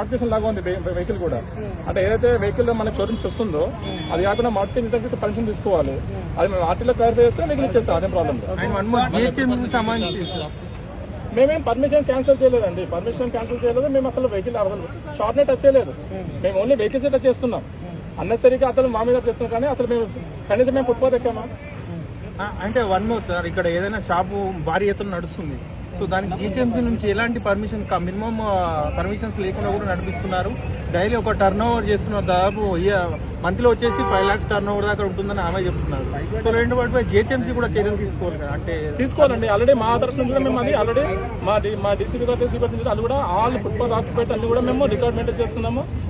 Modification లాగా ఉంది vehicle కూడా. అంటే ఏదైతే వెహికల్ మనకి షోరూమ్ వస్తుందో అది కాకుండా మోడిఫికేషన్ పర్మిషన్ తీసుకోవాలి. అది మేము ఆర్టీలో క్లారిఫై చేస్తే వెహికల్ ఇచ్చేస్తాం అదే ప్రాబ్లం మేమేం పర్మిషన్ క్యాన్సిల్ చేయలేదండి. పర్మిషన్ క్యాన్సిల్ చేయలేదు మేము అసలు వెహికల్ అసలు షార్ట్ నే టచ్ చేయలేదు. మేము. ఓన్లీ వెహికల్స్ టచ్ చేస్తున్నాం. అన్నెసరీగా అతను మా మీద చెప్తున్నాం కానీ అసలు మేము కనీసం మేము ఫుట్పాత్ ఎక్కామా? అంటే వన్ మోర్ సార్ ఇక్కడ ఏదైనా షాపు భారీ ఎత్తున నడుస్తుంది. సో దానికి జిహెచ్ఎంసీ నుంచి ఎలాంటి పర్మిషన్ మినిమం పర్మిషన్స్ లేకుండా కూడా నడిపిస్తున్నారు. డైలీ ఒక టర్న్ ఓవర్ చేస్తున్నారు. దాదాపు మంత్లో వచ్చేసి ఫైవ్ లాక్స్ టర్న్ ఓవర్ దాకా ఉంటుందని ఆమె చెప్తున్నారు. సో రెండు వాటిపై జిహెచ్ఎంసీ కూడా చర్యలు తీసుకోవాలి కదా? అంటే తీసుకోవాలండి. ఆల్రెడీ మా తరఫు నుంచి కూడా మేము అది ఆల్రెడీ మా డి- మా డిస్ట్రిక్ట్ అది కూడా ఆల్ ఫుట్బాల్ ఆక్యుపైట్స్ అన్ని కూడా మేము రికార్డ్ మెయింటైన్ చేస్తున్నాము.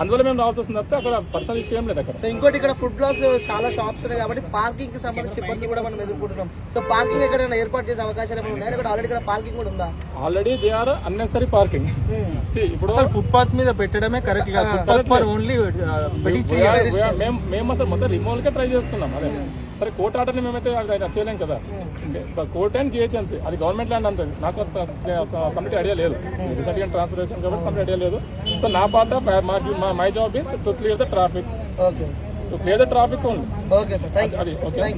అందువల్ల మేము రావాల్సి వస్తుంది తప్పితే అక్కడ పర్సనల్ ఇష్యూ ఏం లేదు అక్కడ. సో ఇంకోటి ఇక్కడ ఫుడ్ బ్లాక్ చాలా షాప్స్ ఉన్నాయి కాబట్టి పార్కింగ్కి సంబంధించి ఇబ్బందులు కూడా మనం ఎదుర్కొంటున్నాం. సో పార్కింగ్ ఎక్కడైనా ఏర్పాటు చేసే అవకాశాలు ఏమైనా ఉన్నాయా? ఇక్కడ ఆల్రెడీ ఇక్కడ పార్కింగ్ కూడా ఉందా? Already they are unnecessary parking ఇప్పుడు అసలు ఫుట్పాత్ మీద పెట్టడమే కరెక్ట్ కాదు. Footpath for only we are- మేము మేము అసలు మొత్తం రిమూవల్ కే ట్రై చేస్తున్నాం అదే. సరే కోర్ట్ ఆర్డర్ మేమైతే చేయలేం కదా. కోర్ట్ అండ్ జిహెచ్ఎంసీ అది గవర్నమెంట్ ల్యాండ్ అంటుంది. నాకు కంప్లీట్ ఐడియా లేదు. గా ట్రాన్స్ఫర్ చేసాం కాబట్టి కంప్లీట్ ఐడియా లేదు. సో నా part of my job is to clear the traffic okay to clear the traffic you అది ఓకే